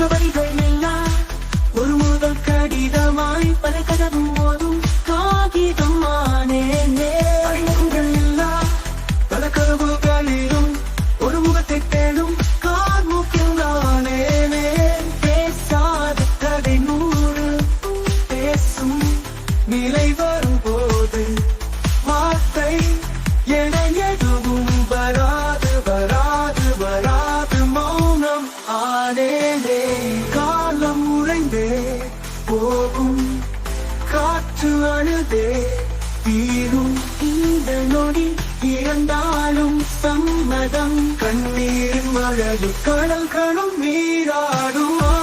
somebody break me காலம் போகும். காற்று அழுதே தீரும் இந்த நொடி இறந்தாலும் சம்மதம். கண்ணீர் மழகு கடல்களும் நீராடுவார்